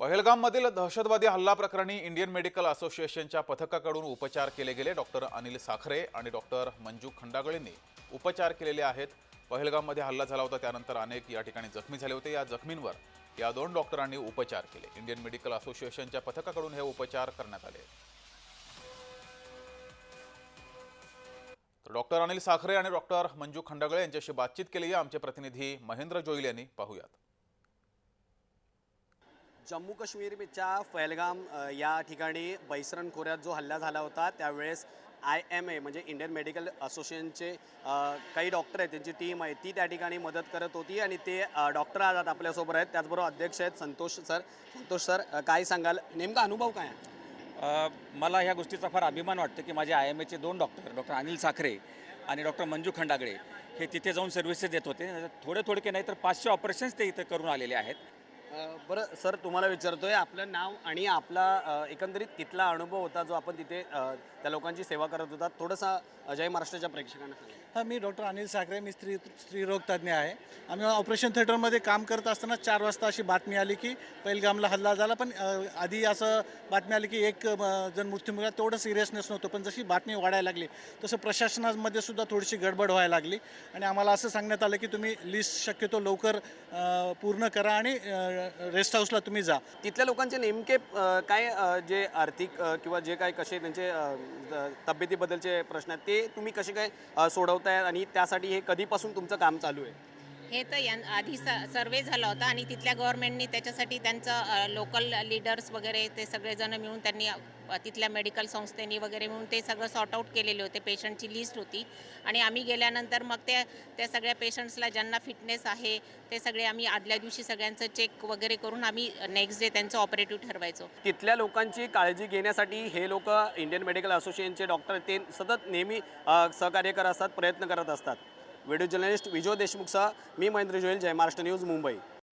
पहलगाममधील दहशतवादी हल्ला प्रकरणी इंडियन मेडिकल असोसिएशनच्या पथकाकडून उपचार केले गेले. डॉक्टर अनिल साखरे आणि डॉक्टर मंजू खंडागळेंनी उपचार केलेले आहेत. पहलगाममध्ये हल्ला झाला होता. त्यानंतर अनेक या ठिकाणी जखमी झाले होते. या जखमींवर या दोन डॉक्टरांनी उपचार केले. इंडियन मेडिकल असोसिएशनच्या पथकाकडून हे उपचार करण्यात आले. तर डॉक्टर अनिल साखरे आणि डॉक्टर मंजू खंडागळे यांच्याशी बातचीत केली. आमचे प्रतिनिधी महेंद्र जोईल यांनी पाहूयात. जम्मू काश्मीरच्या फैलगाम या ठिकाणी बैसरण खोऱ्यात जो हल्ला झाला होता त्यावेळेस आय एम ए म्हणजे इंडियन मेडिकल असोसिएशनचे काही डॉक्टर आहेत त्यांची टीम आहे ती त्या ठिकाणी मदत करत होती आणि ते डॉक्टर आज आपल्यासोबत आहेत. त्याचबरोबर अध्यक्ष आहेत संतोष सर. संतोष सर काय सांगाल? नेमका अनुभव काय आहे? मला ह्या गोष्टीचा फार अभिमान वाटतो की माझे आय एम एचे दोन डॉक्टर डॉक्टर अनिल साखरे आणि डॉक्टर मंजू खंडागळे हे तिथे जाऊन सर्व्हिसेस देत होते. थोडे थोडके नाही तर पाचशे ऑपरेशन्स ते इथे करून आलेले आहेत. बरं सर तुम्हाला विचारतोय आपलं नाव आणि आपला एकंदरीत तिथला अनुभव होता जो आपण तिथे त्या लोकांची सेवा करत होता थोडंसं अजय जय महाराष्ट्राच्या प्रेक्षकांना हां मी डॉक्टर अनिल साखरे मी स्त्री स्त्रीरोग तज्ज्ञ आहे. आम्ही ऑपरेशन थिएटरमध्ये काम करत असताना चार वाजता अशी बातमी आली की पहिलगामला हल्ला झाला पण आधी असं बातमी आली की एक जण मृत्यू तेवढं सिरियसनेस नव्हतं पण जशी बातमी वाढायला लागली तसं प्रशासनामध्ये सुद्धा थोडीशी गडबड व्हायला लागली. आणि आम्हाला असं सांगण्यात आलं की तुम्ही लिस्ट शक्यतो लवकर पूर्ण करा आणि रेस्ट हाऊसला तुम्ही जा. तिथल्या लोकांचे नेमके अ, काय अ, जे आर्थिक अ, किंवा जे काय कसे त्यांचे अ, ज- तब्येतीबद्दलचे प्रश्न आहेत ते तुम्ही कसे काय अ, सोडवताय आणि त्यासाठी हे कधीपासून तुमचं काम चालू आहे? हे तर यां आधी स सर्वे झाला होता आणि तिथल्या गव्हर्नमेंटनी त्याच्यासाठी त्यांचं लोकल लीडर्स वगैरे ते सगळेजण मिळून त्यांनी तिथल्या मेडिकल संस्थेनी वगैरे मिळून ते सगळं सॉर्ट आऊट केलेले होते. पेशंटची लिस्ट होती. आणि आम्ही गेल्यानंतर मग त्या त्या सगळ्या पेशंट्सला ज्यांना फिटनेस आहे ते सगळे आम्ही आदल्या दिवशी सगळ्यांचं चेक वगैरे करून आम्ही नेक्स्ट डे त्यांचं ऑपरेटिव्ह ठरवायचो. तिथल्या लोकांची काळजी घेण्यासाठी हे लोक इंडियन मेडिकल असोसिएशनचे डॉक्टर ते सतत नेहमी सहकार्य करत असतात प्रयत्न करत असतात. व्हिडिओ जर्नलिस्ट विजय देशमुखसह मी महेंद्र जोईल जय महाराष्ट्र न्यूज मुंबई.